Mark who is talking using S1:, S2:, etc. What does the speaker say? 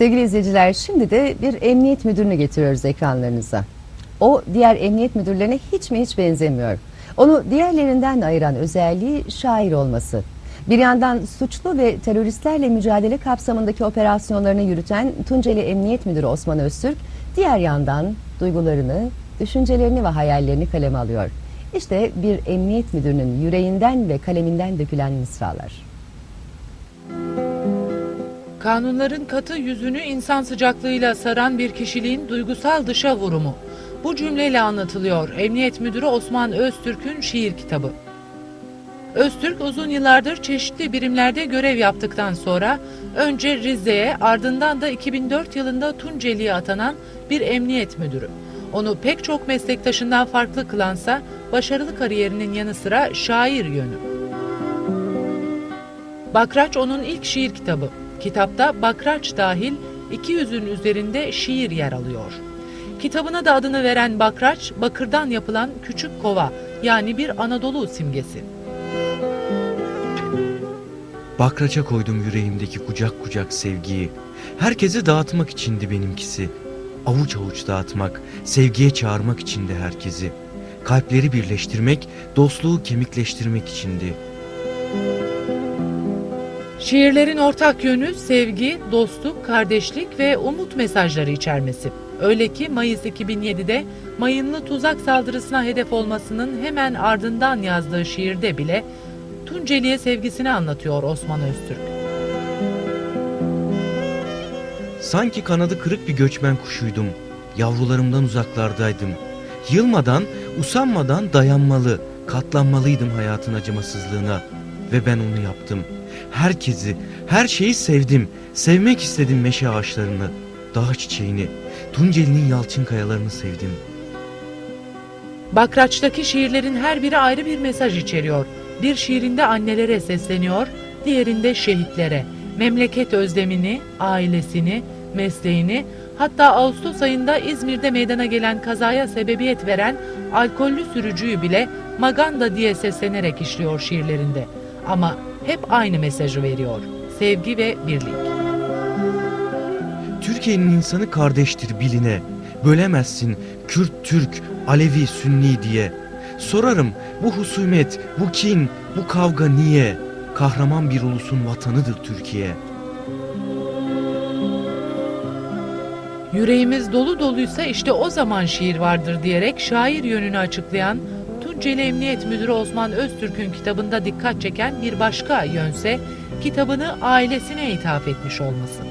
S1: Sevgili izleyiciler şimdi de bir emniyet müdürünü getiriyoruz ekranlarınıza. O diğer emniyet müdürlerine hiç mi hiç benzemiyor. Onu diğerlerinden ayıran özelliği şair olması. Bir yandan suçlu ve teröristlerle mücadele kapsamındaki operasyonlarını yürüten Tunceli Emniyet Müdürü Osman Öztürk, diğer yandan duygularını, düşüncelerini ve hayallerini kaleme alıyor. İşte bir emniyet müdürünün yüreğinden ve kaleminden dökülen mısralar.
S2: Kanunların katı yüzünü insan sıcaklığıyla saran bir kişiliğin duygusal dışa vurumu. Bu cümleyle anlatılıyor Emniyet Müdürü Osman Öztürk'ün şiir kitabı. Öztürk uzun yıllardır çeşitli birimlerde görev yaptıktan sonra önce Rize'ye ardından da 2004 yılında Tunceli'ye atanan bir emniyet müdürü. Onu pek çok meslektaşından farklı kılansa başarılı kariyerinin yanı sıra şair yönü. Bakraç onun ilk şiir kitabı. Kitapta Bakraç dahil 200'ün üzerinde şiir yer alıyor. Kitabına da adını veren Bakraç, bakırdan yapılan küçük kova yani bir Anadolu simgesi.
S3: Bakraça koydum yüreğimdeki kucak kucak sevgiyi. Herkese dağıtmak içindi benimkisi. Avuç avuç dağıtmak, sevgiye çağırmak içindi herkesi. Kalpleri birleştirmek, dostluğu kemikleştirmek içindi.
S2: Şiirlerin ortak yönü sevgi, dostluk, kardeşlik ve umut mesajları içermesi. Öyle ki Mayıs 2007'de mayınlı tuzak saldırısına hedef olmasının hemen ardından yazdığı şiirde bile Tunceli'ye sevgisini anlatıyor Osman Öztürk.
S3: Sanki kanadı kırık bir göçmen kuşuydum. Yavrularımdan uzaklardaydım. Yılmadan, usanmadan dayanmalı, katlanmalıydım hayatın acımasızlığına. Ve ben onu yaptım. Herkesi, her şeyi sevdim. Sevmek istedim meşe ağaçlarını, dağ çiçeğini, Tunceli'nin yalçın kayalarını sevdim.
S2: Bakraç'taki şiirlerin her biri ayrı bir mesaj içeriyor. Bir şiirinde annelere sesleniyor, diğerinde şehitlere, memleket özlemini, ailesini, mesleğini, hatta Ağustos ayında İzmir'de meydana gelen kazaya sebebiyet veren alkollü sürücüyü bile Maganda diye seslenerek işliyor şiirlerinde. Ama hep aynı mesajı veriyor. Sevgi ve birlik.
S3: Türkiye'nin insanı kardeştir biline. Bölemezsin Kürt, Türk, Alevi, Sünni diye. Sorarım bu husumet, bu kin, bu kavga niye? Kahraman bir ulusun vatanıdır Türkiye.
S2: Yüreğimiz dolu doluysa işte o zaman şiir vardır diyerek şair yönünü açıklayan Tunceli Emniyet Müdürü Osman Öztürk'ün kitabında dikkat çeken bir başka yönse kitabını ailesine ithaf etmiş olması.